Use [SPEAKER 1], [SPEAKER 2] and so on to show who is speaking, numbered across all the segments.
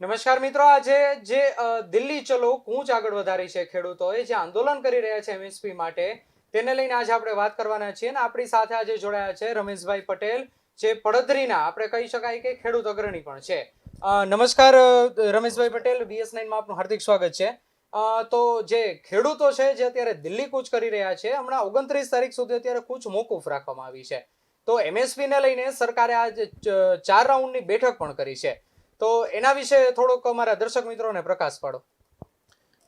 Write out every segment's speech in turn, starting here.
[SPEAKER 1] નમસ્કાર મિત્રો, આજે જે દિલ્હી ચલો, કૂચ આગળ વધારી છે ખેડૂતોએ જે આંદોલન કરી રહ્યા છે એમએસપી માટે, તેને લઈને આજે આપણે વાત કરવાના છીએ અને આપણી સાથે આજે જોડાયા છે રમેશભાઈ પટેલ, જે પડધરીના આપણે કહી શકાય કે ખેડૂત અગ્રણી પણ છે. નમસ્કાર રમેશભાઈ પટેલ બીએસ નાઇનમાં આપનું હાર્દિક સ્વાગત છે. તો જે ખેડૂતો છે, જે અત્યારે દિલ્હી કૂચ કરી રહ્યા છે, હમણાં ઓગણત્રીસ તારીખ સુધી અત્યારે કૂચ મોકૂફ રાખવામાં આવી છે. તો એમએસપીને લઈને સરકારે આજે ચાર રાઉન્ડની બેઠક પણ કરી છે. તો એના વિશે થોડોક અમારા દર્શક મિત્રોને પ્રકાશ પાડો.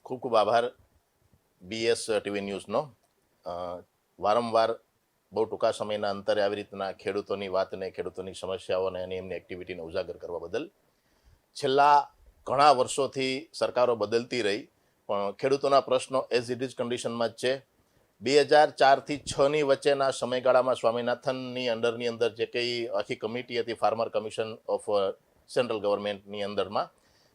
[SPEAKER 2] ખૂબ ખૂબ આભાર બીએસ ટીવી ન્યૂઝનો. વારંવાર બહુ ટૂંકા સમયના અંતરે આવી રીતના ખેડૂતોની વાતને, ખેડૂતોની સમસ્યાઓને અને એમની એક્ટિવિટીને ઉજાગર કરવા બદલ. છેલ્લા ઘણા વર્ષોથી સરકારો બદલતી રહી, પણ ખેડૂતોના પ્રશ્નો એઝ ઇટ ઇઝ કન્ડિશનમાં જ છે. બે હજાર ચારથી છની વચ્ચેના સમયગાળામાં સ્વામિનાથનની અંડરની અંદર જે કંઈ આખી કમિટી હતી ફાર્મર કમિશન ઓફ સેન્ટ્રલ ગવર્મેન્ટની અંદરમાં.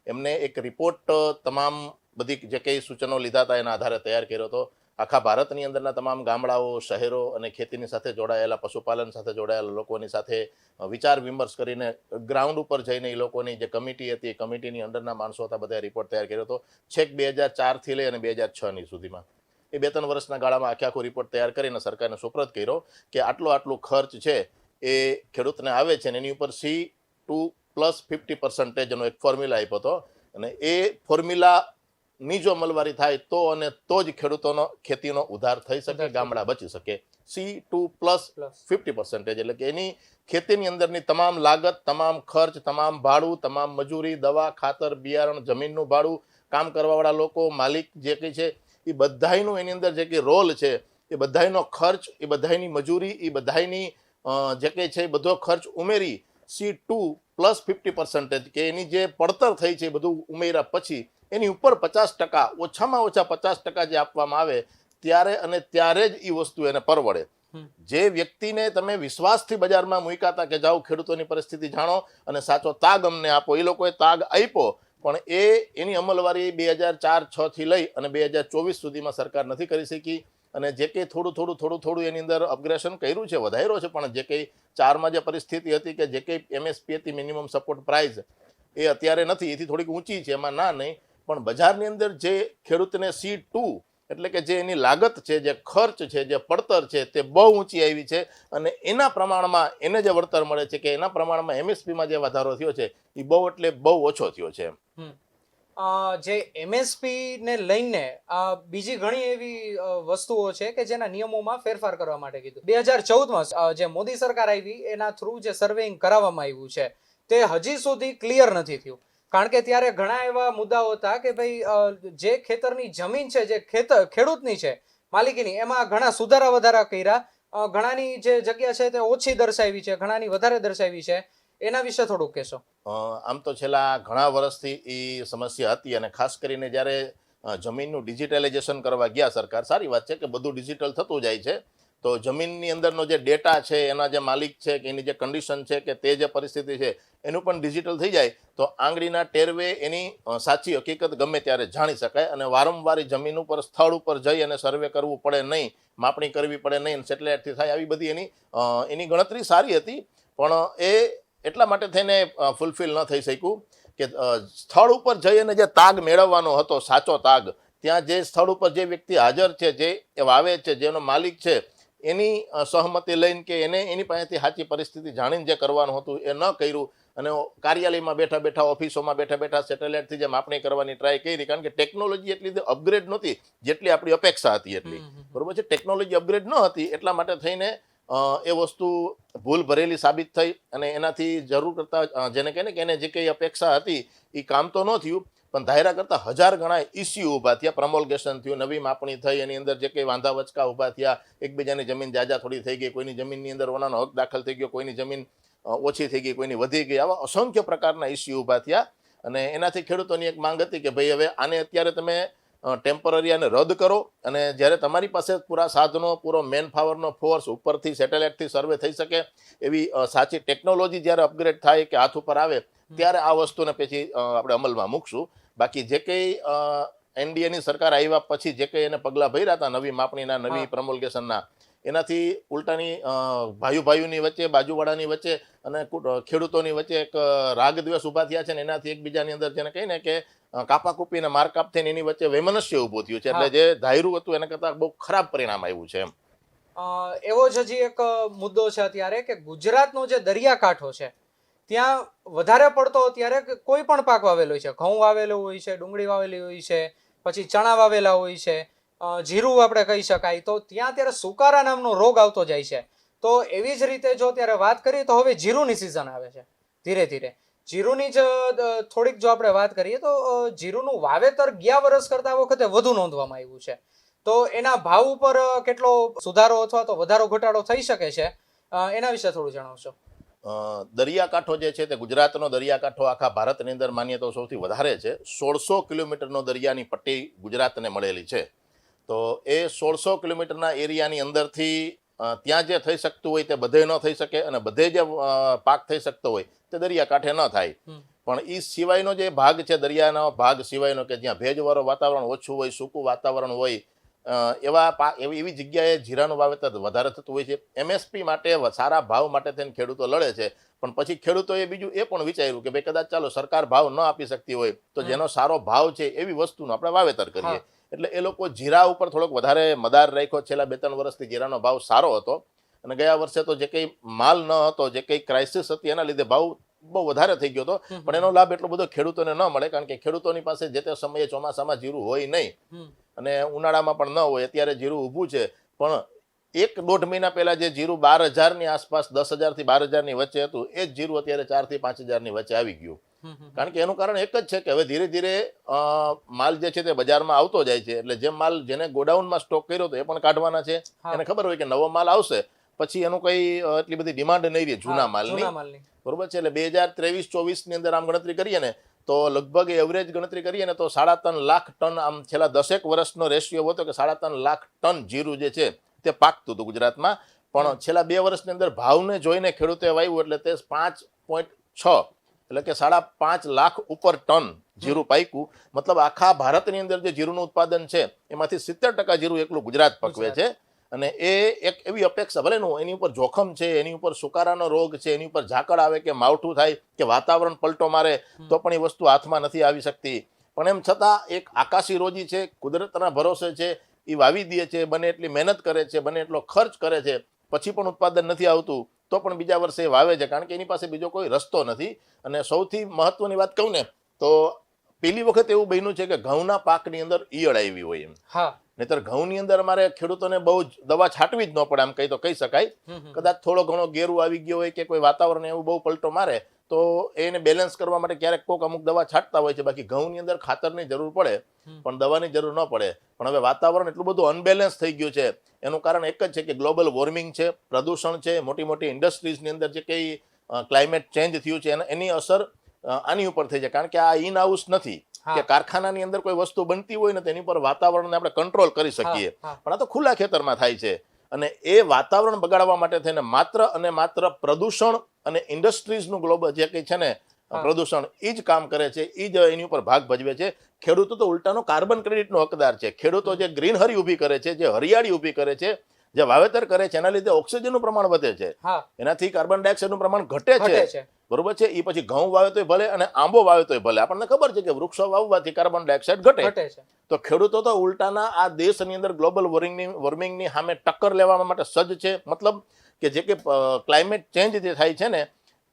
[SPEAKER 2] એમને એક રિપોર્ટ તમામ બધી જે કંઈ સૂચનો લીધા હતા એના આધારે તૈયાર કર્યો હતો. આખા ભારતની અંદરના તમામ ગામડાઓ, શહેરો અને ખેતીની સાથે જોડાયેલા, પશુપાલન સાથે જોડાયેલા લોકોની સાથે વિચાર વિમર્શ કરીને ગ્રાઉન્ડ ઉપર જઈને એ લોકોની જે કમિટી હતી, એ કમિટીની અંદરના માણસો હતા બધા રિપોર્ટ તૈયાર કર્યો હતો. છેક બે હજાર ચારથી લઈ અને બે હજાર છની સુધીમાં. એ બે ત્રણ વર્ષના ગાળામાં આખે આખો રિપોર્ટ તૈયાર કરીને સરકારને સુપ્રત કર્યો કે આટલો આટલો ખર્ચ છે, એ ખેડૂતને આવે છે ને એની ઉપર સી ટુ પ્લસ ફિફ્ટી પર્સન્ટેજનો એક ફોર્મ્યુલા આપ્યો હતો. અને એ ફોર્મ્યુલાની જો અમલવારી થાય તો અને તો જ ખેડૂતોનો ખેતીનો ઉધાર થઈ શકે ગામડા બચી શકે. C two plus fifty percentage એટલે કે એની ખેતીની અંદરની તમામ લાગત તમામ ખર્ચ તમામ ભાડું તમામ મજૂરી દવા ખાતર બિયારણ જમીનનું ભાડું કામ કરવાવાળા લોકો માલિક જે કંઈ છે એ બધાયનું એની અંદર જે કંઈ રોલ છે એ બધાયનો ખર્ચ એ બધાયની મજૂરી એ બધાયની જે કંઈ છે એ બધો ખર્ચ ઉમેરી C two plus fifty percentage કે એની જે પડતર થઈ છે બધું ઉમેર્યા પછી એની ઉપર પચાસ ટકા ઓછામાં ઓછા પચાસ ટકા જે આપવામાં આવે ત્યારે અને ત્યારે જ એ વસ્તુ એને પરવડે. જે વ્યક્તિને તમે વિશ્વાસથી બજારમાં મૂક્યા હતા કે જાઓ ખેડૂતોની પરિસ્થિતિ જાણો અને સાચો તાગ અમને આપો એ લોકોએ તાગ આપ્યો પણ એ એની અમલવારી બે હજાર ચાર છ થી લઈ અને બે હજાર ચોવીસ સુધીમાં સરકાર નથી કરી શકી. અને જે કંઈ થોડું થોડું થોડું થોડું એની અંદર અપગ્રેશન કર્યું છે, વધાર્યો છે, પણ જે કંઈ ચારમાં જે પરિસ્થિતિ હતી કે જે કંઈ એમએસપી હતી મિનિમમ સપોર્ટ પ્રાઇસ એ અત્યારે નથી, એથી થોડીક ઊંચી છે, એમાં ના નહીં, પણ બજારની અંદર જે ખેડૂતને સી ટુ એટલે કે જે એની લાગત છે, જે ખર્ચ છે, જે પડતર છે, તે બહુ ઊંચી આવી છે, અને એના પ્રમાણમાં એને જે વળતર મળે છે કે એના પ્રમાણમાં એમએસપીમાં જે વધારો થયો છે, એ બહુ એટલે બહુ ઓછો થયો છે.
[SPEAKER 1] જે એમએસપી ને લઈને બીજી ઘણી એવી વસ્તુઓ છે કે જેના નિયમોમાં ફેરફાર કરવા માટે કીધું. બે હજાર ચૌદમાં જે મોદી સરકાર આવી, એના થ્રુ જે સર્વેઇંગ કરાવવામાં આવ્યું છે, તે હજી સુધી ક્લિયર નથી થયું. કારણ કે ત્યારે ઘણા એવા મુદ્દાઓ હતા કે ભાઈ જે ખેતરની જમીન છે, જે ખેતર ખેડૂતની છે, માલિકીની, એમાં ઘણા સુધારા વધારા કર્યા. ઘણાની જે જગ્યા છે તે ઓછી દર્શાવી છે, ઘણાની વધારે દર્શાવી છે. એના વિશે થોડુંક કહેશો.
[SPEAKER 2] આમ તો છેલ્લા ઘણા વર્ષથી એ સમસ્યા હતી અને ખાસ કરીને જ્યારે જમીનનું ડિજિટલાઇઝેશન કરવા ગયા સરકાર, સારી વાત છે કે બધું ડિજિટલ થતું જાય છે. તો જમીનની અંદરનો જે ડેટા છે, એના જે માલિક છે, કે એની જે કન્ડિશન છે, કે તે જે પરિસ્થિતિ છે, એનું પણ ડિજિટલ થઈ જાય, તો આંગળીના ટેરવે એની સાચી હકીકત ગમે ત્યારે જાણી શકાય અને વારંવાર જમીન ઉપર, સ્થળ ઉપર જઈ અને સર્વે કરવું પડે નહીં, માપણી કરવી પડે નહીં સેટેલાઇટથી થાય આવી બધી એની એની ગણતરી સારી હતી. પણ એ એટલા માટે થઈને ફૂલફિલ ન થઈ શક્યું કે સ્થળ ઉપર જઈ અને જે તાગ મેળવવાનો હતો સાચો તાગ ત્યાં જે સ્થળ ઉપર જે વ્યક્તિ હાજર છે જે એ વાવે છે જેનો માલિક છે એની સહમતી લઈને કે એને એની પાસેથી સાચી પરિસ્થિતિ જાણીને જે કરવાનું હતું એ ન કર્યું અને કાર્યાલયમાં બેઠા બેઠા ઓફિસોમાં બેઠા બેઠા સેટેલાઇટથી જે માપણી કરવાની ટ્રાય કરી કારણ કે ટેકનોલોજી એટલી અપગ્રેડ નહોતી જેટલી આપણી અપેક્ષા હતી એટલી. બરોબર છે ટેકનોલોજી અપગ્રેડ ન હતી એટલા માટે થઈને એ વસ્તુ ભૂલ ભરેલી સાબિત થઈ અને એનાથી જરૂર કરતાં જેને કહે ને કે એને જે કંઈ અપેક્ષા હતી એ કામ તો ન થયું, પણ ધાયરા કરતાં હજાર ગણા ઇસ્યુ ઊભા થયા, પ્રમોલગેશન થયું, નવી માપણી થઈ, એની અંદર જે કંઈ વાંધા વચકા ઊભા થયા, એકબીજાની જમીન જાજા થોડી થઈ ગઈ, કોઈની જમીનની અંદર ઓનાનો હક દાખલ થઈ ગયો, કોઈની જમીન ઓછી થઈ ગઈ, કોઈની વધી ગઈ, આવા અસંખ્ય પ્રકારના ઇસ્યુ ઊભા થયા અને એનાથી ખેડૂતોની એક માંગ હતી કે ભાઈ હવે આને અત્યારે તમે ટેમ્પરરી આને રદ કરો અને જ્યારે તમારી પાસે પૂરા સાધનો પૂરો મેન પાવરનો ફોર્સ ઉપરથી સેટેલાઇટથી સર્વે થઈ શકે એવી સાચી ટેકનોલોજી જ્યારે અપગ્રેડ થાય કે હાથ ઉપર આવે ત્યારે આ વસ્તુને પછી આપણે અમલમાં મૂકશું બાકી જે કંઈ એનડીએની સરકાર આવ્યા પછી જે કંઈ એને પગલાં ભર્યા હતા નવી માપણીના નવી. પ્રમોલગેશનના એનાથી ઉલટાની ભાઈઓ ભાઈઓની વચ્ચે બાજુવાળાની વચ્ચે અને ખેડૂતોની વચ્ચે એક અ, રાગ દ્વેષ ઊભા થયા છે ને એનાથી એકબીજાની અંદર જેને કહીને કે કાપાકૂપી અને મારકાપ થઈને એની વચ્ચે વૈમનસ્ય ઊભું થયું છે. એટલે જે ધાર્યું હતું એના કરતાં બહુ ખરાબ પરિણામ આવ્યું છે એમ.
[SPEAKER 1] એવો જ હજી એક મુદ્દો છે અત્યારે કે ગુજરાતનો જે દરિયાકાંઠો છે ત્યાં વધારે પડતો અત્યારે કોઈ પણ પાક વાવેલો છે. ઘઉં વાવેલો હોય છે ડુંગળી વાવેલી હોય છે પછી ચણા વાવેલા હોય છે જીરું આપણે કહી શકાય. તો ત્યાં અત્યારે સુકારા નામનો રોગ આવતો જાય છે. તો એવી જ રીતે જો અત્યારે વાત કરીએ તો હવે જીરુંની સિઝન આવે છે ધીરે ધીરે. જીરુની જ થોડીક જો આપણે વાત કરીએ તો જીરુનું વાવેતર ગયા વર્ષ કરતા વખતે વધુ નોંધવામાં આવ્યું છે. તો એના ભાવ ઉપર કેટલો સુધારો અથવા તો વધારો, ઘટાડો થઈ શકે છે? એના વિશે થોડું જણાવશો.
[SPEAKER 2] દરિયાકાંઠો જે છે તે ગુજરાતનો દરિયાકાંઠો આખા ભારતની અંદર માનીએ તો સૌથી વધારે છે. સોળસો કિલોમીટરનો દરિયાની પટ્ટી ગુજરાતને મળેલી છે. તો એ સોળસો કિલોમીટરના એરિયાની અંદરથી ત્યાં જે થઈ શકતું હોય તે બધે ન થઈ શકે અને બધે જે પાક થઈ શકતો હોય તે દરિયાકાંઠે ન થાય. પણ એ સિવાયનો જે ભાગ છે દરિયાનો ભાગ સિવાયનો કે જ્યાં ભેજવાળો વાતાવરણ ઓછું હોય સૂકું વાતાવરણ હોય એવા પાક એવી એવી જગ્યાએ જીરાનું વાવેતર વધારે થતું હોય છે. એમએસપી માટે સારા ભાવ માટે થઈને ખેડૂતો લડે છે. પણ પછી ખેડૂતોએ બીજું એ પણ વિચાર્યું કે ભાઈ કદાચ ચાલો સરકાર ભાવ ન આપી શકતી હોય તો જેનો સારો ભાવ છે એવી વસ્તુનું આપણે વાવેતર કરીએ. એટલે એ લોકો જીરા ઉપર થોડોક વધારે મદાર રાખ્યો. છેલ્લા બે ત્રણ વર્ષથી જીરાનો ભાવ સારો હતો. અને ગયા વર્ષે તો જે કંઈ માલ ન હતો જે કંઈ ક્રાઇસિસ હતી એના લીધે ભાવ બહુ વધારે થઈ ગયો હતો. પણ એનો લાભ એટલો બધો ખેડૂતોને ન મળે કારણ કે ખેડૂતોની પાસે જે તે સમયે ચોમાસામાં જીરું હોય નહીં. અને ઉનાળામાં પણ ન હોય અત્યારે જીરું ઊભું છે. પણ એક દોઢ મહિના પહેલા જે જીરું બાર હજારની આસપાસ દસ હજારથી બાર હજારની વચ્ચે હતું એ જ જીરું અત્યારે ચારથી પાંચ હજારની વચ્ચે આવી ગયું. કારણ કે એનું કારણ એક જ છે કે હવે ધીરે ધીરે માલ જે છે તે બજારમાં આવતો જાય છે. એટલે જે માલ જેને ગોડાઉનમાં સ્ટોક કર્યો હતો એ પણ કાઢવાના છે. એને ખબર હોય કે નવો માલ આવશે. પછી એનું કઈ એટલી બધી ડિમાન્ડ નહીં રહે જૂના માલની. બરોબર છે? એટલે બે હજાર ત્રેવીસ ચોવીસની અંદર આમ ગણતરી કરીએ ને તો લગભગ એવરેજ ગણતરી કરીએ ને તો સાડા ત્રણ લાખ ટન આમ છેલ્લા દસેક વર્ષનો રેશિયો હતો કે સાડા ત્રણ લાખ ટન જીરું જે છે તે પાકતું હતું ગુજરાતમાં. પણ છેલ્લા બે વર્ષની અંદર ભાવને જોઈને ખેડૂતે વાવ્યું એટલે તે પાંચ પોઈન્ટ છ એટલે કે સાડા પાંચ લાખ ઉપર ટન જીરું પાક્યું. મતલબ આખા ભારતની અંદર જે જીરુંનું ઉત્પાદન છે એમાંથી સિત્તેર ટકા જીરું એકલું ગુજરાત પકવે છે. અને એ એક એવી અપેક્ષા ભલે નું એની ઉપર જોખમ છે એની ઉપર સુકારાનો રોગ છે એની ઉપર ઝાકળ આવે કે માવઠું થાય કે વાતાવરણ પલટો મારે તો પણ એ વસ્તુ હાથમાં નથી આવી શકતી. પણ એમ છતાં એક આકાશી રોજી છે કુદરતના ભરોસે છે એ વાવી દે છે બને એટલી મહેનત કરે છે બને એટલો ખર્ચ કરે છે પછી પણ ઉત્પાદન નથી આવતું. તો પણ બીજા વર્ષે વાવે છે, કારણ કે એની પાસે બીજો કોઈ રસ્તો નથી. અને સૌથી મહત્વની વાત કહું ને, તો પેલી વખત એવું બન્યું છે કે ઘઉંના પાકની અંદર ઈયળ આવી હોય એમ.
[SPEAKER 1] હા.
[SPEAKER 2] નહીતર ઘઉંની અંદર અમારે ખેડૂતોને બહુ જ દવા છાંટવી જ ન પડે આમ કહી તો કહી શકાય. કદાચ થોડો ઘણો ગેરું આવી ગયો હોય કે કોઈ વાતાવરણ એવું બહુ પલટો મારે તો એને બેલેન્સ કરવા માટે ક્યારેક કોક અમુક દવા છાંટતા હોય છે. બાકી ઘઉંની અંદર ખાતરની જરૂર પડે પણ દવાની જરૂર ન પડે. પણ હવે વાતાવરણ એટલું બધું અનબેલેન્સ થઈ ગયું છે. એનું કારણ એક જ છે કે ગ્લોબલ વોર્મિંગ છે પ્રદૂષણ છે મોટી મોટી ઇન્ડસ્ટ્રીઝની અંદર જે કંઈ ક્લાઇમેટ ચેન્જ થયું છે એની અસર આની ઉપર થઈ છે કારણ કે આ ઇન હાઉસ નથી કે કારખાનાની અંદર કોઈ વસ્તુ બનતી હોય ને તેની પર વાતાવરણને આપણે કંટ્રોલ કરી શકીએ. પણ આ તો ખુલ્લા ખેતરમાં થાય છે. અને એ વાતાવરણ બગાડવા માટે થઈને માત્ર અને માત્ર પ્રદૂષણ અને ઇન્ડસ્ટ્રીઝનું ગ્લોબલ જે કંઈ છે ને પ્રદૂષણ એ જ કામ કરે છે. એ જ એની ઉપર ભાગ ભજવે છે. ખેડૂતો તો ઉલટાનો કાર્બન ક્રેડિટનો હકદાર છે. ખેડૂતો જે ગ્રીનહરી ઊભી કરે છે જે હરિયાળી ઊભી કરે છે જે વાવેતર કરે છે એના લીધે ઓક્સિજનનું પ્રમાણ વધે છે. એનાથી કાર્બન ડાયોક્સાઇડનું પ્રમાણ ઘટે છે. બરોબર છે? એ પછી ઘઉં વાવે તોય ભલે અને આંબો વાવે તોય ભલે. આપણને ખબર છે કે વૃક્ષો વાવવાથી કાર્બન ડાયોક્સાઇડ ઘટે તો ખેડૂતો તો ઉલટાના આ દેશની અંદર ગ્લોબલ વોર્મિંગની વોર્મિંગની સામે ટક્કર લેવા માટે સજ્જ છે. મતલબ કે જે કે ક્લાઇમેટ ચેન્જ જે થાય છે ને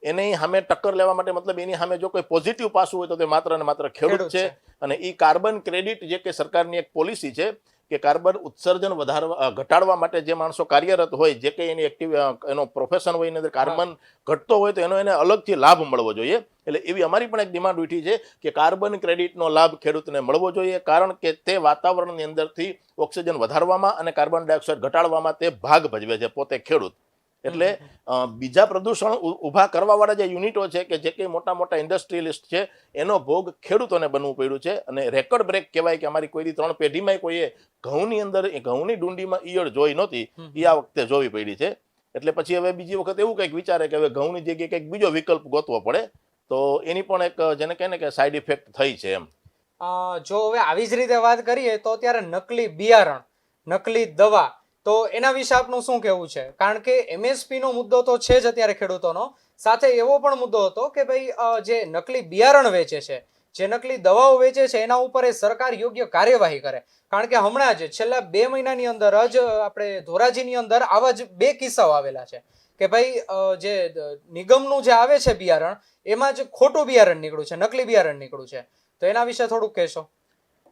[SPEAKER 2] એની સામે ટક્કર લેવા માટે મતલબ એની સામે જો કોઈ પોઝિટિવ પાસું હોય તો તે માત્ર ને માત્ર ખેડૂત
[SPEAKER 1] ખેડૂત
[SPEAKER 2] છે. અને એ કાર્બન ક્રેડિટ જે કે સરકારની એક પોલિસી છે કે કાર્બન ઉત્સર્જન વધારવા ઘટાડવા માટે જે માણસો કાર્યરત હોય જે કંઈ એની એક્ટિવ એનો પ્રોફેશન હોય એની અંદર કાર્બન ઘટતો હોય તો એનો એને અલગથી લાભ મળવો જોઈએ. એટલે એવી અમારી પણ એક ડિમાન્ડ ઉઠી છે કે કાર્બન ક્રેડિટનો લાભ ખેડૂતને મળવો જોઈએ કારણ કે તે વાતાવરણની અંદરથી ઓક્સિજન વધારવામાં અને કાર્બન ડાયોક્સાઇડ ઘટાડવામાં તે ભાગ ભજવે છે પોતે ખેડૂત. એટલે બીજા પ્રદૂષણ ઊભા કરવાવાળા જે યુનિટો છે કે જે કંઈ મોટા મોટા ઇન્ડસ્ટ્રીયલિસ્ટ છે એનો ભોગ ખેડૂતોને બનવું પડ્યું છે અને રેકર્ડ બ્રેક કહેવાય કે અમારી કોઈ દી ત્રણ પેઢીમાં કોઈએ ઘઉંની અંદર ઘઉંની ડુંડીમાં ઈયળ જોઈ નહોતી એ આ વખતે જોવી પડી છે. એટલે પછી હવે બીજી વખત એવું કંઈક વિચારે કે હવે ઘઉંની જગ્યાએ કંઈક બીજો વિકલ્પ ગોતવો પડે તો એની પણ એક જેને કહે ને કે સાઈડ ઇફેક્ટ થઈ છે એમ.
[SPEAKER 1] જો હવે આવી જ રીતે વાત કરીએ તો અત્યારે નકલી બિયારણ નકલી દવા તો એના વિશે આપનું શું કહેવું છે? કારણ કે એમએસપી નો મુદ્દો તો છે જ અત્યારે ખેડૂતોનો. સાથે એવો પણ મુદ્દો હતો કે ભાઈ જે નકલી બિયારણ વેચે છે, જે નકલી દવાઓ વેચે છે, એના ઉપર એ સરકાર યોગ્ય કાર્યવાહી કરે. કારણ કે હમણાં જ, છેલ્લા બે મહિનાની અંદર જ આપણે ધોરાજીની અંદર આવા જ બે કિસ્સાઓ આવેલા છે. કે ભાઈ જે નિગમનું જે આવે છે બિયારણ, એમાં જ ખોટું બિયારણ નીકળ્યું છે, નકલી બિયારણ નીકળ્યું છે. તો એના વિશે થોડુંક કહેશો?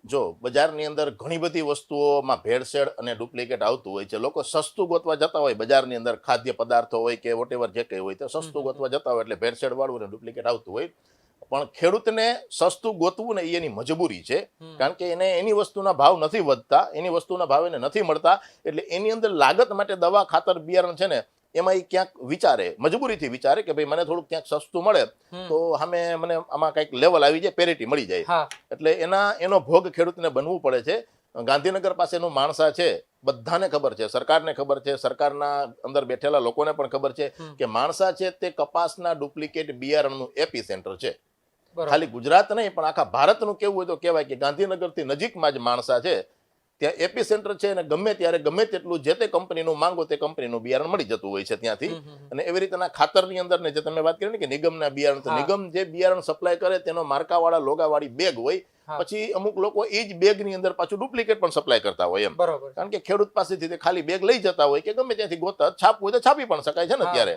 [SPEAKER 2] જો બજારની અંદર ઘણી બધી વસ્તુઓમાં ભેળસેળ અને ડુપ્લિકેટ આવતું હોય છે લોકો સસ્તું ગોતવા જતા હોય બજારની અંદર ખાદ્ય પદાર્થો હોય કે વોટેવર જે કંઈ હોય તો સસ્તું ગોતવા જતા હોય એટલે ભેળસેળવાળું અને ડુપ્લિકેટ આવતું હોય. પણ ખેડૂતને સસ્તું ગોતવું ને એની મજબૂરી છે કારણ કે એને એની વસ્તુના ભાવ નથી વધતા એની વસ્તુના ભાવ એને નથી મળતા એટલે એની અંદર લાગત માટે દવા ખાતર બિયારણ છે ને એમાં એ ક્યાંક વિચારે મજબૂરીથી વિચારે કે ભાઈ મને થોડુંક ક્યાંક સસ્તું મળે. તો અમે મને આમાં કંઈક લેવલ આવી જાય પેરિટી મળી જાય. એટલે એના એનો ભોગ ખેડૂતને બનવું પડે છે. ગાંધીનગર પાસેનું માણસા છે બધાને ખબર છે સરકારને ખબર છે સરકારના અંદર બેઠેલા લોકોને પણ ખબર છે કે માણસા છે તે કપાસના ડુપ્લિકેટ બિયારણનું એપી સેન્ટર છે ખાલી ગુજરાત નહીં પણ આખા ભારતનું કેવું હોય તો કહેવાય કે ગાંધીનગરથી નજીકમાં જ માણસા છે. ત્યાં એપી સેન્ટર છે અને ગમે ત્યારે ગમે તેટલું જે તે કંપનીનું માંગો તે કંપનીનું બિયારણ મળી જતું હોય છે ત્યાંથી. અને એવી રીતના ખાતરની અંદર ને જે તમે વાત કરી ને કે નિગમના બિયારણ તો નિગમ જે બિયારણ સપ્લાય કરે તેનો માર્કાવાળા લોગાવાળી બેગ હોય પછી અમુક લોકો એ જ બેગની અંદર પાછું ડુપ્લિકેટ પણ સપ્લાય કરતા હોય એમ.
[SPEAKER 1] બરોબર.
[SPEAKER 2] કારણ કે ખેડૂત પાસેથી તે ખાલી બેગ લઈ જતા હોય કે ગમે ત્યાંથી ગોતા છાપવું હોય તો છાપી પણ શકાય છે ને અત્યારે.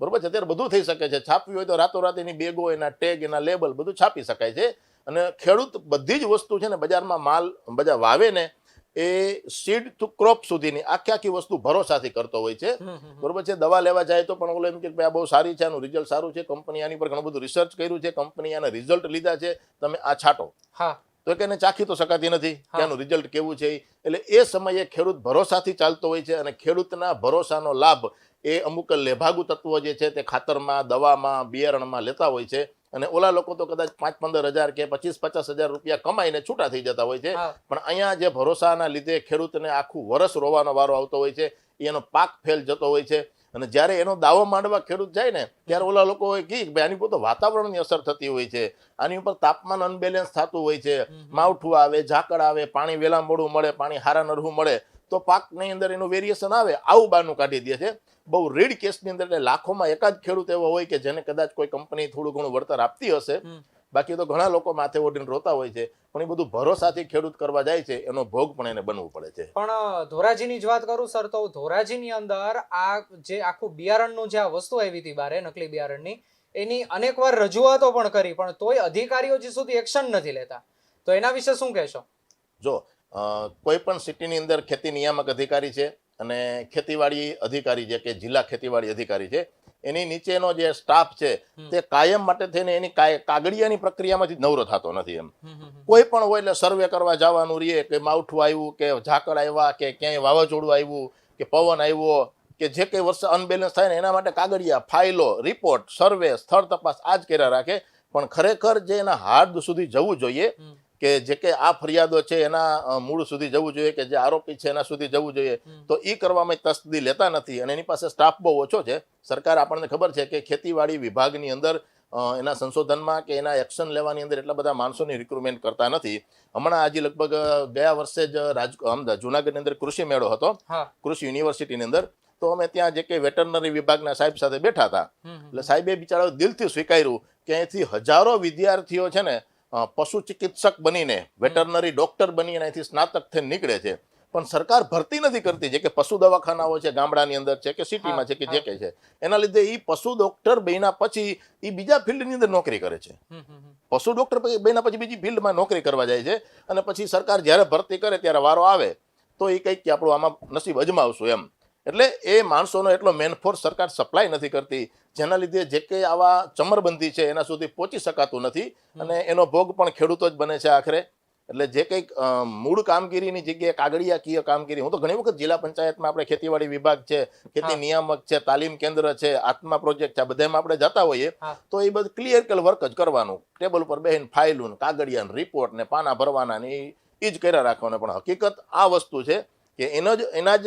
[SPEAKER 2] બરોબર છે? અત્યારે બધું થઈ શકે છે. છાપવી હોય તો રાતોરાત એની બેગો એના ટેગ એના લેબલ બધું છાપી શકાય છે. અને ખેડૂત બધી જ વસ્તુ છે ને બજારમાં માલ બધા વાવે ને એ સીડ ટુ ક્રોપ સુધીની આખી આખી વસ્તુ ભરોસાથી કરતો હોય છે. બરોબર છે? દવા લેવા જાય તો પણ ઓલો એમ કે આ બહુ સારી છે આનું રિઝલ્ટ સારું છે કંપની આની પર ઘણું બધું રિસર્ચ કર્યું છે કંપની આના રિઝલ્ટ લીધા છે તમે આ છાંટો.
[SPEAKER 1] હા.
[SPEAKER 2] તો કે એને ચાખી તો શકાતી નથી કે આનું રિઝલ્ટ કેવું છે. એટલે એ સમયે ખેડૂત ભરોસાથી ચાલતો હોય છે અને ખેડૂતના ભરોસાનો લાભ એ અમુક લેભાગુ તત્વો જે છે તે ખાતરમાં દવામાં બિયારણમાં લેતા હોય છે. અને ઓલા લોકો તો કદાચ પાંચ પંદર હજાર કે પચીસ પચાસ હજાર રૂપિયા કમાઈને છૂટા થઈ જતા હોય છે. પણ અહીંયા જે ભરોસાના લીધે ખેડૂતને આખું વરસ રોવાનો વારો આવતો હોય છે એનો પાક ફેલ જતો હોય છે. અને જ્યારે એનો દાવો માંડવા ખેડૂત જાય ને ત્યારે ઓલા લોકો કહી કે આની ઉપર તો વાતાવરણની અસર થતી હોય છે. આની ઉપર તાપમાન અનબેલેન્સ થતું હોય છે. માવઠું આવે ઝાકળ આવે પાણી વેલા મોડું મળે પાણી હારા નરહું મળે તો પાકની અંદર એનું વેરિએશન આવે આવું બાનું કાઢી દે છે. બહુ રીડ કેસની અંદર એટલે લાખોમાં એકાદ ખેડૂત એવો હોય કે જેને કદાચ કોઈ કંપની થોડું ઘણું વળતર આપતી હશે. બાકી તો ઘણા લોકો માથે ઓઢીને રોતા હોય છે પણ એ બધું ભરોસાથી ખેડૂત કરવા જાય છે એનો ભોગ પણ એને બનવું પડે છે.
[SPEAKER 1] પણ ધોરાજીની જ વાત કરું સર તો ધોરાજીની અંદર આ જે આખું બિયારણનું જે આ વસ્તુ આવી હતી બારે નકલી બિયારણની એની અનેકવાર રજૂઆતો પણ કરી પણ તોય અધિકારીઓ જે સુધી એક્શન નથી લેતા. તો એના વિશે શું કહેશો?
[SPEAKER 2] જો અ, કોઈ પણ સિટીની અંદર ખેતી નિયામક અધિકારી છે અને ખેતીવાડી અધિકારી છે કે જિલ્લા ખેતીવાડી અધિકારી છે એની નીચેનો જે સ્ટાફ છે તે કાયમ માટે થઈને એની કાગળિયાની પ્રક્રિયામાંથી નવરો થતો નથી એમ. કોઈ પણ હોય એટલે સર્વે કરવા જવાનું રહીએ કે માવઠું આવ્યું કે ઝાકળ આવ્યા કે ક્યાંય વાવાઝોડું આવ્યું કે પવન આવ્યો કે જે કંઈ વર્ષ અનબેલેન્સ થાય ને એના માટે કાગળિયા ફાઇલો રિપોર્ટ સર્વે સ્થળ તપાસ આ જ કર્યા રાખે પણ ખરેખર જે એના હાર્દ સુધી જવું જોઈએ કે જે કે આ ફરિયાદો છે એના મૂળ સુધી જવું જોઈએ કે જે આરોપી છે એના સુધી જવું જોઈએ. તો એ કરવામાં તસ્દી લેતા નથી અને એની પાસે સ્ટાફ બહુ ઓછો છે. સરકાર આપણને ખબર છે કે ખેતીવાડી વિભાગની અંદર એના સંશોધનમાં કે એના એક્શન લેવાની અંદર એટલા બધા માણસોની રિક્રુટમેન્ટ કરતા નથી. હમણાં આજે લગભગ ગયા વર્ષે જ રાજ જુનાગઢની અંદર કૃષિ મેળો હતો. કૃષિ યુનિવર્સિટીની અંદર. તો અમે ત્યાં જે કે વેટરનરી વિભાગના સાહેબ સાથે બેઠા હતા. એટલે સાહેબે બિચારાઓ દિલથી સ્વીકાર્યું કે અહીંથી હજારો વિદ્યાર્થીઓ છે ને પશુ ચિકિત્સક બનીને વેટરનરી ડોક્ટર બનીને અહીંથી સ્નાતક થઈને નીકળે છે. પણ સરકાર ભરતી નથી કરતી જે કે પશુ દવાખાનાઓ છે ગામડાની અંદર છે કે સિટીમાં છે કે જે કે છે. એના લીધે એ પશુ ડોક્ટર બન્યા પછી એ બીજા ફિલ્ડની અંદર નોકરી કરે છે. પશુ ડોક્ટર પછી બન્યા પછી બીજી ફિલ્ડમાં નોકરી કરવા જાય છે અને પછી સરકાર જ્યારે ભરતી કરે ત્યારે વારો આવે તો એ કંઈક કે આપણું આમાં નસીબ અજમાવશું એમ. એટલે એ માણસોનો એટલો મેનફોર્સ સરકાર સપ્લાય નથી કરતી જેના લીધે જે કંઈ આવા ચમરબંધી છે એના સુધી પહોંચી શકાતું નથી અને એનો ભોગ પણ ખેડૂતો જ બને છે આખરે. એટલે જે કંઈક મૂળ કામગીરીની જગ્યાએ કાગળિયાકીય કામગીરી હું તો ઘણી વખત જિલ્લા પંચાયતમાં આપણે ખેતીવાડી વિભાગ છે ખેતી નિયામક છે તાલીમ કેન્દ્ર છે આત્મા પ્રોજેક્ટ છે બધામાં આપણે જતા હોઈએ તો એ બધું ક્લિયર કલ વર્ક જ કરવાનું. ટેબલ ઉપર બેહીને ફાઇલું કાગળિયા રિપોર્ટ ને પાના ભરવાના ને ઈ જ કર્યા રાખવાના. પણ હકીકત આ વસ્તુ છે કે એનો જ એના જ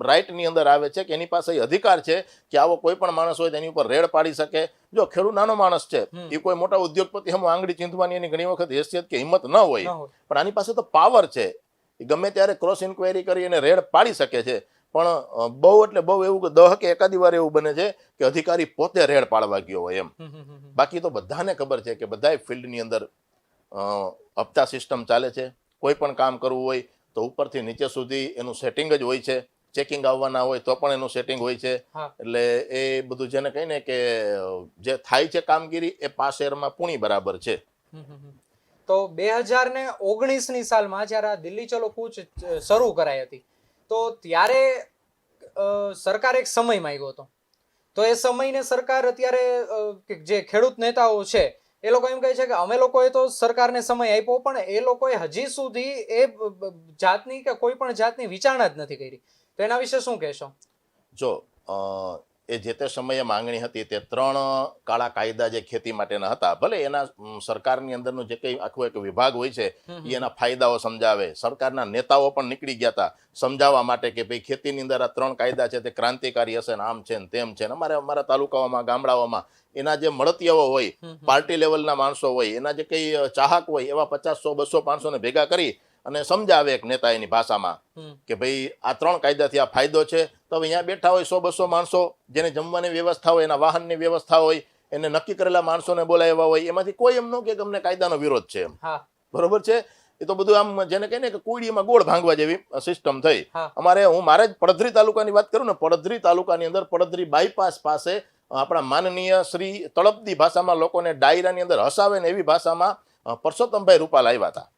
[SPEAKER 2] રાઇટની અંદર આવે છે કે એની પાસે અધિકાર છે કે આવો કોઈ પણ માણસ હોય તેની ઉપર રેડ પાડી શકે. જો ખેડૂત નાનો માણસ છે એ કોઈ મોટા ઉદ્યોગપતિ હમ આંગળી ચીંધવાની એની ઘણી વખત હેસિયત કે હિંમત ન હોય. પણ આની પાસે તો પાવર છે. એ ગમે ત્યારે ક્રોસ ઇન્ક્વાયરી કરી અને રેડ પાડી શકે છે. પણ બહુ એટલે બહુ એવું કે દહ કે એકાદી વાર એવું બને છે કે અધિકારી પોતે રેડ પાડવા ગયો હોય એમ. બાકી તો બધાને ખબર છે કે બધા ફિલ્ડની અંદર અ, હપ્તા સિસ્ટમ ચાલે છે. કોઈ પણ કામ કરવું હોય તો ઉપરથી નીચે સુધી એનું સેટિંગ જ હોય છે. ચેકિંગ આવવાના હોય તો પણ એનું સેટિંગ હોય છે. એટલે એ બધું જેને કહીને કે જે થાય છે કામગીરી એ પાસેરમાં પૂણી બરાબર છે.
[SPEAKER 1] તો બે હજાર ને ઓગણીસની સાલમાં જ્યારે આ દિલ્હી ચલો કૂચ શરૂ કરાઈ હતી તો ત્યારે સરકાર એક સમય માંગ્યો હતો. તો એ સમયને સરકાર અત્યારે જે ખેડૂત નેતાઓ છે એ લોકો એમ કહે છે કે અમે લોકોએ તો સરકારને સમય આપ્યો, પણ એ લોકોએ હજી સુધી એ જાતની કે કોઈ પણ જાતની વિચારણા જ નથી કરી. તો એના વિશે શું કહેશો?
[SPEAKER 2] જો એ જે તે સમયે માંગણી હતી તે ત્રણ કાળા કાયદા જે ખેતી માટેના હતા ભલે એના સરકારની અંદરનું જે કંઈ આખો એક વિભાગ હોય છે એ એના ફાયદાઓ સમજાવે સરકારના નેતાઓ પણ નીકળી ગયા હતા સમજાવવા માટે કે ભાઈ ખેતીની અંદર આ ત્રણ કાયદા છે તે ક્રાંતિકારી હશે ને આમ છે ને તેમ છે ને અમારે અમારા તાલુકાઓમાં ગામડાઓમાં એના જે મળતિયાઓ હોય. પાર્ટી લેવલના માણસો હોય એના જે કંઈ ચાહક હોય એવા પચાસ સો બસો ને ભેગા કરી અને સમજાવે એક નેતા એની ભાષામાં કે ભાઈ આ ત્રણ કાયદાથી આ ફાયદો છે. તો હવે અહીંયા બેઠા હોય સો બસો માણસો જેને જમવાની વ્યવસ્થા હોય એના વાહનની વ્યવસ્થા હોય એને નક્કી કરેલા માણસોને બોલાવ્યા હોય એમાંથી કોઈ એમ ન કે અમને કાયદાનો વિરોધ છે એમ. બરોબર છે? એ તો બધું આમ જેને કહે ને કે કુડીમાં ગોળ ભાંગવા જેવી સિસ્ટમ થઈ. અમારે હું મારે જ પડધરી તાલુકાની વાત કરું ને પડધરી તાલુકાની અંદર પડધરી બાયપાસ પાસે આપણા માનનીય શ્રી તળપદી ભાષામાં લોકોને ડાયરાની અંદર હસાવે ને એવી ભાષામાં પરસોત્તમભાઈ રૂપાલ આવ્યા હતા.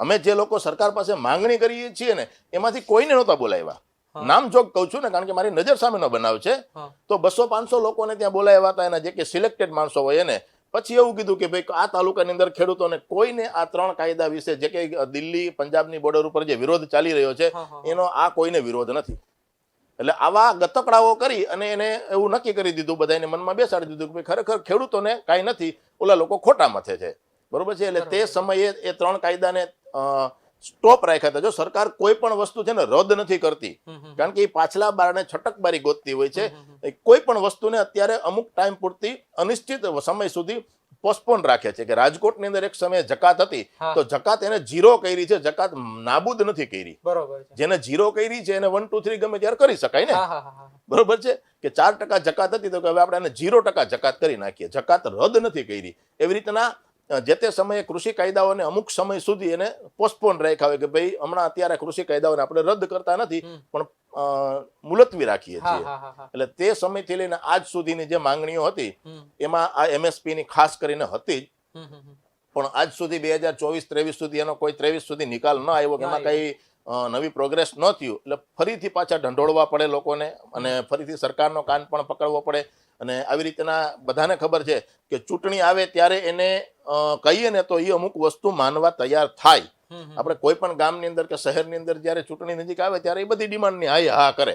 [SPEAKER 2] અમે જે લોકો સરકાર પાસે માંગણી કરીએ છીએ ને એમાંથી કોઈને નહોતા બોલાવ્યા. નામ જોગ કહું છું ને કારણ કે મારી નજર સામેનો બનાવ છે. તો બસો પાંચસો લોકોને ત્યાં બોલાવ્યા હતા એના જે કે સિલેક્ટેડ માણસો હોય એને. પછી એવું કીધું કે ભાઈ આ તાલુકાની અંદર ખેડૂતોને કોઈને આ ત્રણ કાયદા વિશે જે કે દિલ્હી પંજાબની બોર્ડર ઉપર જે વિરોધ ચાલી રહ્યો છે. એનો આ કોઈને વિરોધ નથી. એટલે આવા ગતકડાઓ કરી અને એને એવું નક્કી કરી દીધું બધા એને મનમાં બેસાડી દીધું કે ભાઈ ખરેખર ખેડૂતોને કાંઈ નથી ઓલા લોકો ખોટા મથે છે. બરોબર છે? એટલે તે સમયે એ ત્રણ કાયદાને સ્ટોપ રાખ્યા હતા. જો સરકાર કોઈ પણ વસ્તુ છે ને રદ નથી કરતી કારણ કે એ પાછલા બારણે છટકબારી ગોતતી હોય છે કોઈ પણ વસ્તુને અત્યારે અમુક ટાઈમ પૂરતી અનિશ્ચિત સમય સુધી પોસ્ટપોન રાખે છે. કે રાજકોટની અંદર એક સમયે જકાત હતી તો જકાત એને જીરો કરી છે. જકાત નાબૂદ નથી કરી.
[SPEAKER 1] બરોબર
[SPEAKER 2] જેને જીરો કરી છે એને વન ટુ થ્રી ગમે ત્યારે કરી શકાય ને. બરોબર છે? કે ચાર ટકા જકાત હતી તો હવે આપણે એને જીરો ટકા જકાત કરી નાખીએ. જકાત રદ નથી કરી. એવી રીતના જે તે સમયે કૃષિ કાયદાઓને અમુક સમય સુધી એને પોસ્ટપોન રાખ્યા હોય કે ભાઈ હમણાં અત્યારે કૃષિ કાયદાઓને આપણે રદ કરતા નથી પણ મુલતવી રાખીએ છીએ. એટલે તે સમયથી લઈને આજ સુધીની જે માંગણીઓ હતી એમાં આ એમએસપી ની ખાસ કરીને હતી જ. પણ આજ સુધી બે હજાર ચોવીસ ત્રેવીસ સુધી એનો કોઈ ત્રેવીસ સુધી નિકાલ ન આવ્યો કે એમાં કઈ નવી પ્રોગ્રેસ ન થયું. એટલે ફરીથી પાછા ઢંઢોળવા પડે લોકોને અને ફરીથી સરકારનો કાન પણ પકડવો પડે. અને આવી રીતના બધાને ખબર છે કે ચૂંટણી આવે ત્યારે એને કહીએ ને તો એ અમુક વસ્તુ માનવા તૈયાર થાય. આપણે કોઈ પણ ગામની અંદર કે શહેરની અંદર જ્યારે ચૂંટણી નજીક આવે ત્યારે એ બધી ડિમાન્ડની હા હા કરે.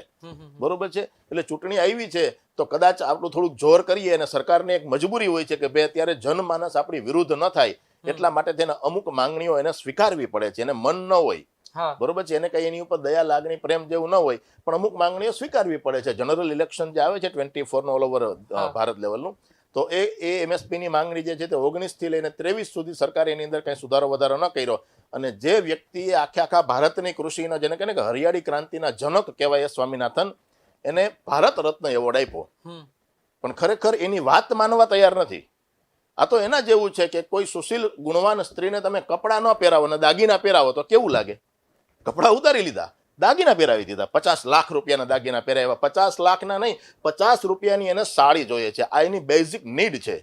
[SPEAKER 2] બરોબર છે? એટલે ચૂંટણી આવી છે તો કદાચ આપણું થોડુંક જોર કરીએ અને સરકારને એક મજબૂરી હોય છે કે ભાઈ અત્યારે જનમાનસ આપણી વિરુદ્ધ ન થાય. એટલા માટે તેને અમુક માંગણીઓ એને સ્વીકારવી પડે છે. એને મન ન હોય. બરોબર છે? એને કઈ એની ઉપર દયા લાગણી પ્રેમ જેવું ન હોય પણ અમુક માંગણીઓ સ્વીકારવી પડે છે. જનરલ ઇલેક્શન જે આવે છે ટ્વેન્ટી ફોરનો ઓલ ઓવર ભારત લેવલનું તો એ એ એમએસપીની માંગણી જે છે તે ઓગણીસથી લઈને ત્રેવીસ સુધી સરકારે એની અંદર કંઈ સુધારો વધારો ન કર્યો. અને જે વ્યક્તિએ આખે આખા ભારતની કૃષિના જેને કહે ને કે હરિયાળી ક્રાંતિના જનક કહેવાય સ્વામિનાથન એને ભારત રત્ન એવોર્ડ આપ્યો. પણ ખરેખર એની વાત માનવા તૈયાર નથી. આ તો એના જેવું છે કે કોઈ સુશીલ ગુણવાન સ્ત્રીને તમે કપડાં ન પહેરાવો અને દાગીના પહેરાવો તો કેવું લાગે? કપડાં ઉતારી લીધા દાગીના પહેરાવી દીધા. પચાસ લાખ રૂપિયાના દાગીના પહેરાવ્યા. પચાસ લાખના નહીં પચાસ રૂપિયાની એને સાડી જોઈએ છે. આ એની બેઝિક નીડ છે.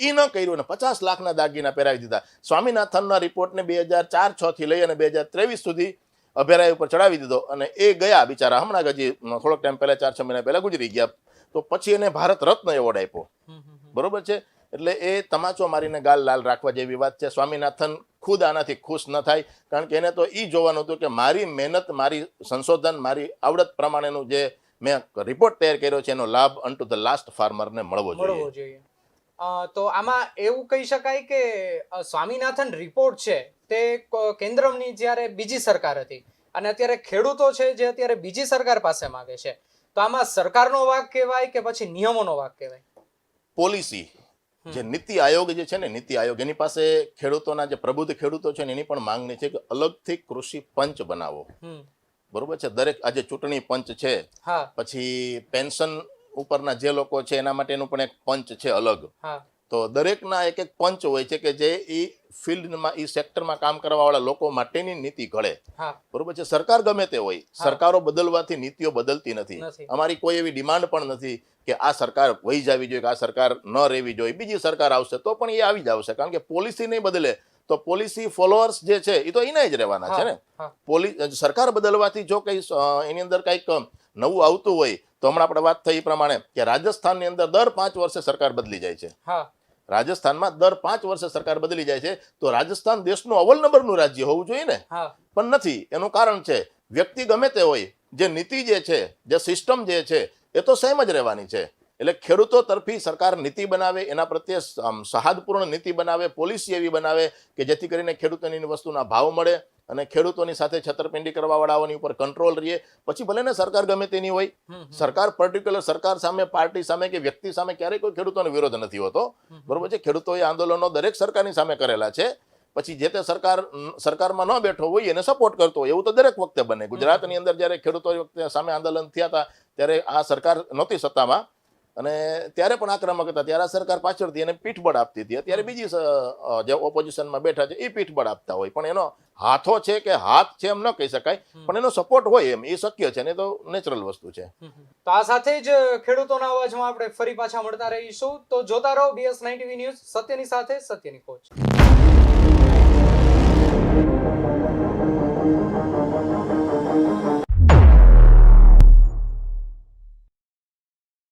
[SPEAKER 2] એ ન કર્યું ને પચાસ લાખના દાગીના પહેરાવી દીધા. સ્વામિનાથનના રિપોર્ટને બે હજાર ચાર છ થી લઈ અને બે હજાર ત્રેવીસ સુધી અભેરાય ઉપર ચડાવી દીધો અને એ ગયા બિચારા. હમણાં હજી થોડોક ટાઈમ પહેલા ચાર છ મહિના પહેલા ગુજરી ગયા. તો પછી એને ભારત રત્ન એવોર્ડ આપ્યો. બરોબર છે? એટલે એ તમાચો મારીને ગાલ લાલ રાખવા જેવી વાત છે. સ્વામિનાથન ખુદ આનાથી ખુશ ન થાય. કારણ કે એને તો એ જોવાનું હતું કે મારી મહેનત મારી સંશોધન મારી આવડત પ્રમાણેનું જે મેં રિપોર્ટ તૈયાર કર્યો છે એનો લાભ અન્ટુ ધ લાસ્ટ ફાર્મરને મળવો જોઈએ.
[SPEAKER 1] તો આમાં એવું કહી શકાય કે સ્વામિનાથન રિપોર્ટ છે તે કેન્દ્રની જ્યારે બીજી સરકાર હતી. અને અત્યારે ખેડૂતો છે જે અત્યારે બીજી સરકાર પાસે માંગે છે. તો આમાં સરકારનો વાક કહેવાય કે પછી નિયમોનો વાક કહેવાય?
[SPEAKER 2] પોલિસી જે નીતિ આયોગ જે છે ને નીતિ આયોગ એની પાસે ખેડૂતોના જે પ્રબુદ્ધ ખેડૂતો છે ને એની પણ માંગણી છે કે અલગથી કૃષિ પંચ બનાવો. બરોબર છે? દરેક આજે ચૂંટણી પંચ છે પછી પેન્શન ઉપરના જે લોકો છે એના માટેનું પણ એક પંચ છે અલગ. તો દરેકના એક એક પંચ હોય છે કે જે એ ફિલ્ડમાં એ સેક્ટરમાં કામ કરવાવાળા લોકો માટેની નીતિ ઘડે. બરોબર છે? સરકાર ગમે તે હોય સરકારો બદલવાથી નીતિઓ બદલતી નથી. અમારી કોઈ એવી ડિમાન્ડ પણ નથી કે આ સરકાર વહી જવી જોઈએ કે આ સરકાર ન રહેવી જોઈએ. બીજી સરકાર આવશે તો પણ એ આવી જ આવશે. કારણ કે પોલિસી નહીં બદલે તો પોલિસી ફોલોઅર્સ જે છે એ તો એના જ રહેવાના છે ને? સરકાર બદલવાથી જો કંઈ એની અંદર કંઈક નવું આવતું હોય તો હમણાં આપણે વાત થઈ એ પ્રમાણે કે રાજસ્થાનની અંદર દર પાંચ વર્ષે સરકાર બદલી જાય છે. રાજસ્થાનમાં દર પાંચ વર્ષે સરકાર બદલી જાય છે તો રાજસ્થાન દેશનું અવ્વલ નંબરનું રાજ્ય હોવું જોઈએ ને?
[SPEAKER 1] હા.
[SPEAKER 2] પણ નથી એનું કારણ છે વ્યક્તિ ગમે તે હોય જે નીતિ જે છે જે સિસ્ટમ જે છે એ તો સેમ જ રહેવાની છે. એટલે ખેડૂતો તરફી સરકાર નીતિ બનાવે એના પ્રત્યે સહાદપૂર્ણ નીતિ બનાવે પોલિસી એવી બનાવે કે જેથી કરીને ખેડૂતોની વસ્તુના ભાવ મળે અને ખેડૂતોની સાથે છતરપિંડી કરવાવાળાઓની ઉપર કંટ્રોલ રહીએ પછી ભલે ને સરકાર ગમે તેની હોય. સરકાર પર્ટિક્યુલર સરકાર સામે પાર્ટી સામે કે વ્યક્તિ સામે ક્યારેય કોઈ ખેડૂતોનો વિરોધ નથી હોતો. બરોબર છે? ખેડૂતોએ આંદોલનો દરેક સરકારની સામે કરેલા છે. પછી જે તે સરકાર સરકારમાં ન બેઠો હોય એને સપોર્ટ કરતો હોય એવું તો દરેક વખતે બને. ગુજરાતની અંદર જ્યારે ખેડૂતો વખતે સામે આંદોલન થયા હતા ત્યારે આ સરકાર નહોતી સત્તામાં. અને ત્યારે પણ આક્રમક હતા. ત્યારે સરકાર પાછળથી એને પીઠબળ આપતી હતી. અત્યારે બીજી જે ઓપોઝિશનમાં બેઠા છે એ પીઠબળ આપતા હોય. પણ એનો હાથો છે કે હાથ છે એમ ન કહી શકાય. પણ એનો સપોર્ટ હોય એમ. એ શક્ય છે ને તો નેચરલ વસ્તુ છે.
[SPEAKER 1] તો આ સાથે જ ખેડૂતોના અવાજમાં આપણે ફરી પાછા મળતા રહીશું. તો જોતા રહો બીએસ નાઇન્ટી ન્યૂઝ સત્યની સાથે સત્યની ખોજ.